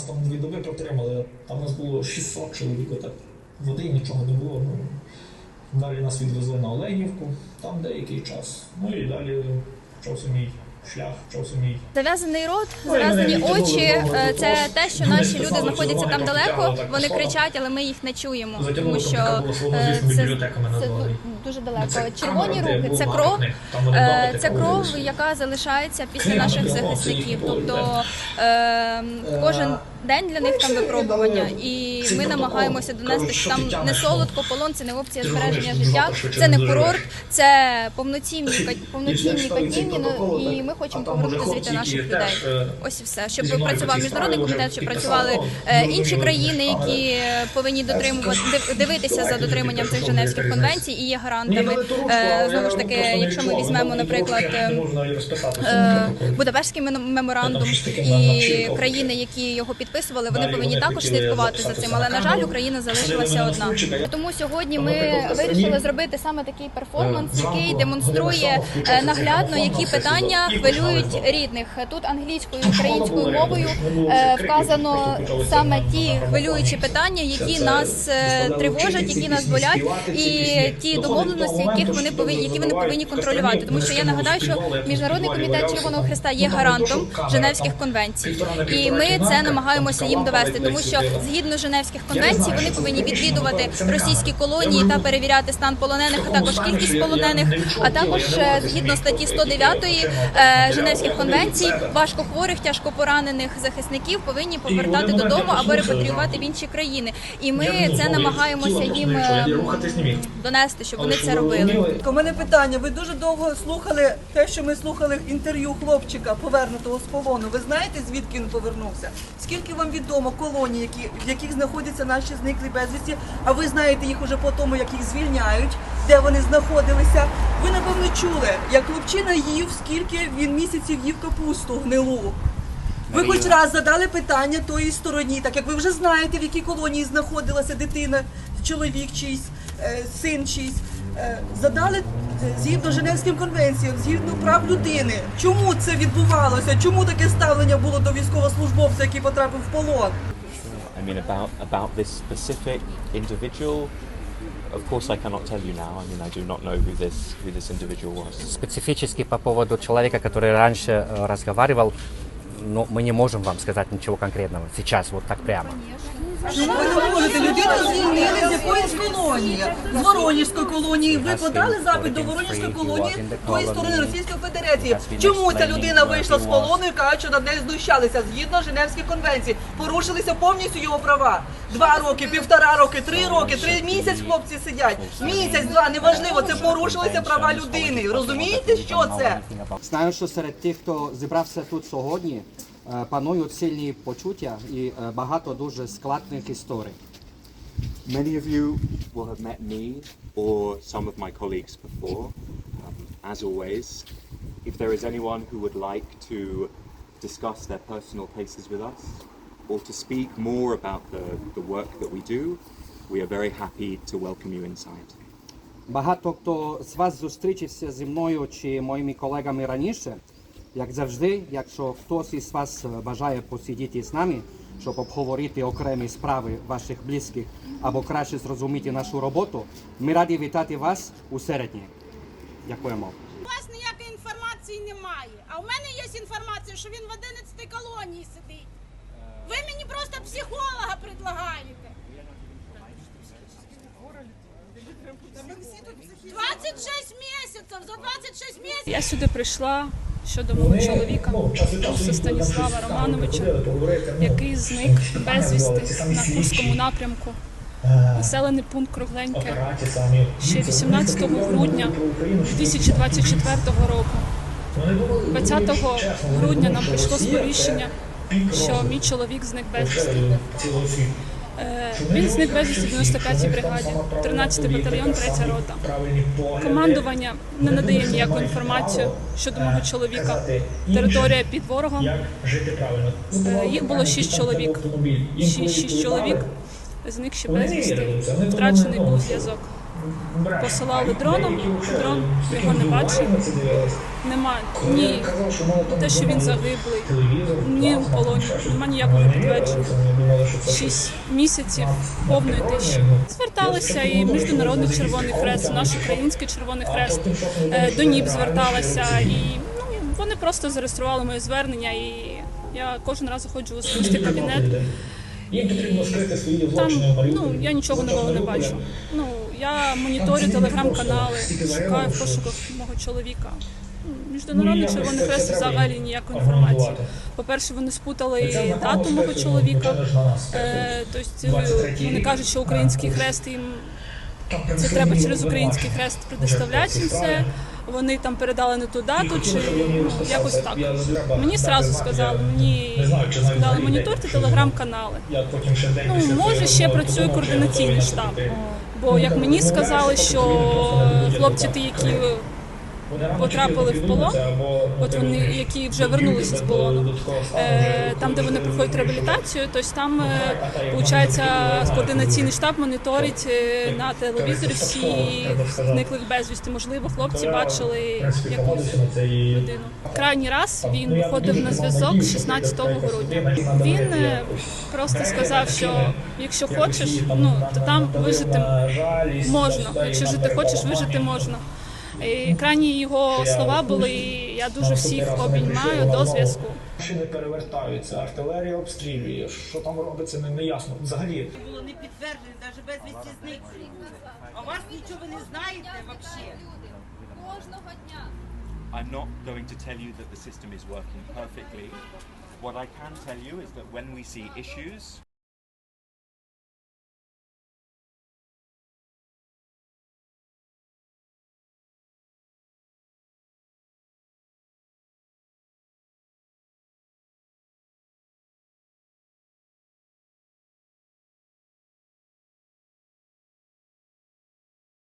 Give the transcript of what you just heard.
нас там дві доби протримали, там нас було 600 чоловік, так води нічого не було. Ну, далі нас відвезли на Оленівку, там деякий час. Ну і далі почався мій шлях, почався мій Зав'язаний рот, Ой, зав'язані очі е, це те, що наші люди знаходяться там далеко. Вони кричать, але ми їх не чуємо. Тому що е, це, це. Дуже Ну, далеко. це Червоні руки це кров. Е, Це кров, яка залишається після наших захисників. Тобто е, кожен день для них там випробування, і ми намагаємося донести, що що там не солодко, полон, це не опція збереження життя, це не курорт, це повноцінні повноцінні катівні. Ну і ми хочемо повернути звідти наших людей. Ось і все, щоб працював міжнародний комітет, щоб працювали ну, е, інші країни, які е, повинні дотримувати дивитися за дотриманням цих Женевських конвенцій і є гарантами. Е, Знову ж таки, якщо ми візьмемо, наприклад. е, е, Будапештський меморандум і країни, які його підписували, вони повинні також слідкувати за цим. Але на жаль, Україна залишилася одна. Тому сьогодні ми вирішили зробити саме такий перформанс, е, який демонструє наглядно, які питання хвилюють рідних. Тут англійською українською мовою вказано саме ті хвилюючі питання, які нас тривожать, які нас болять, і ті до домовленості, яких вони повинні, які вони повинні контролювати. Тому що я нагадаю, що міжнародний комітет Червоного. Христа є гарантом Женевських конвенцій, і ми це намагаємося їм довести, тому що згідно Женевських конвенцій вони повинні відвідувати російські колонії та перевіряти стан полонених, а також кількість полонених, а також е, згідно статті просто, які 109 я е. Женевських конвенцій важкохворих, тяжкопоранених захисників повинні повертати додому або репатріювати в інші країни. І ми це намагаємося їм е, донести, щоб вони Але це робили. У мене питання. Ви дуже довго слухали те, що ми слухали інтерв'ю хлопчика, повернутого з полону. Ви знаєте, звідки він повернувся? Скільки вам відомо колоній, які, в яких знаходяться наші зниклі безвісті, а ви знаєте їх уже по тому, як їх звільняють, де вони знаходилися. Ви напевно чули, як хлопчина їв, скільки він місяців їв капусту гнилу. Ви хоч раз задали питання тої стороні, так як ви вже знаєте, в якій колонії знаходилася дитина, чоловік чийсь, е, син чийсь. Е, задали е, згідно Женевським конвенціям, згідно прав людини. Чому це відбувалося? Чому таке ставлення було до військовослужбовця, який потрапив в полон? I mean, about about this specific individual. Of course, I cannot tell you now. I mean, I do not know who this who this individual was. Специфически по поводу человека, который раньше э, разговаривал, но мы не можем вам сказать ничего конкретного сейчас, вот так прямо. Ну, ви не можете. Людину звільнили з якоїсь колонії, з Воронежської колонії. Ви подали запит до Воронежської колонії тої сторони Російської Федерації. Чому ця людина вийшла з полону і каже, що над нею знущалися згідно Женевських конвенцій? Порушилися повністю його права. Два роки, півтора роки, три роки, три місяць хлопці сидять. Місяць, два, неважливо. Це порушилися права людини. Розумієте, що це? Знаю, що серед тих, хто зібрався тут сьогодні, панують сильні почуття і е, багато дуже складних історій. Many of you will have met me or some of my colleagues before. Um, as always, if there is anyone who would like to discuss their personal cases with us or to speak more about the, the work that we do, we are very happy to welcome you inside. Багато хто з вас зустрічався зі мною чи моїми колегами раніше. Як завжди, якщо хтось із вас е, бажає посидіти з нами, щоб обговорити окремі справи ваших близьких або краще зрозуміти нашу роботу, ми раді вітати вас у середні. Дякуємо. У вас ніякої інформації немає. А у мене є інформація, що він в 11 колонії сидить. Ви мені просто психолога предлагаєте. 26 місяців, за 26 місяців. Я сюди прийшла щодо мого чоловіка їх Станіслава Романовича, який зник безвісти на Курському напрямку. Населений пункт Кругленьке. Ще 18 грудня 2024 року. 20 грудня нам прийшло сповіщення, що мій чоловік зник безвісти. Е, Він зник безвісти в 95-й бригаді, 13-й батальйон, 3 рота. Командування не надає ніяку інформацію щодо мого чоловіка. Територія під ворогом. Е, Їх було 6 чоловік. 6, чоловік зникші безвісти. Втрачений був зв'язок. Посилали дроном, дрон, його не бачив. Нема ні те, що він загиблий, ні в полоні, нема ніякого підтвердження. шість місяців повної тиші. Зверталися і Міжнародний Червоний Хрест, наш український Червоний Хрест, е, до НІП зверталася, і ну, вони просто зареєстрували моє звернення, і я кожен раз заходжу в особистий кабінет. Їм потрібно скрити свої Там злочини ну я нічого нового не бачу. Ну я моніторю телеграм-канали, шукаю в пошуках мого чоловіка. Ну, Міжнародний якось Червоний Хрест взагалі ніякої інформації. По-перше, вони спутали дату мого чоловіка. Тобто вони кажуть, що український хрест їм це треба через український хрест предоставляти їм все. Вони там передали не ту дату, чи якось так. Мені сразу сказали, мені сказали моніторте телеграм-канали. Ну, може, ще працює координаційний штаб. Бо як мені сказали, що хлопці, ті, які потрапили в полон, ну, от вони, які вже вернулися з полону, е, там, де вони проходять реабілітацію, тобто там е, а та, як виходить, координаційний штаб моніторить е, на телевізорі всі зниклих безвісти. Можливо, хлопці бачили якусь людину. Крайній раз Ну, він виходив на зв'язок надіюся, 16 грудня. Він е, просто сказав, що якщо хочеш, ну то там вижити можна. Якщо жити хочеш, вижити можна. І крайні його слова були: я дуже всіх обіймаю до зв'язку. Машини перевертаються, артилерія обстрілює, що там робиться, не, не ясно. Взагалі, Було не підтверджено, навіть безвісті зниклі. А вас нічого ви не знаєте взагалі. Кожного дня. I'm not going to tell you that the system is working perfectly. What I can tell you is that when we see issues,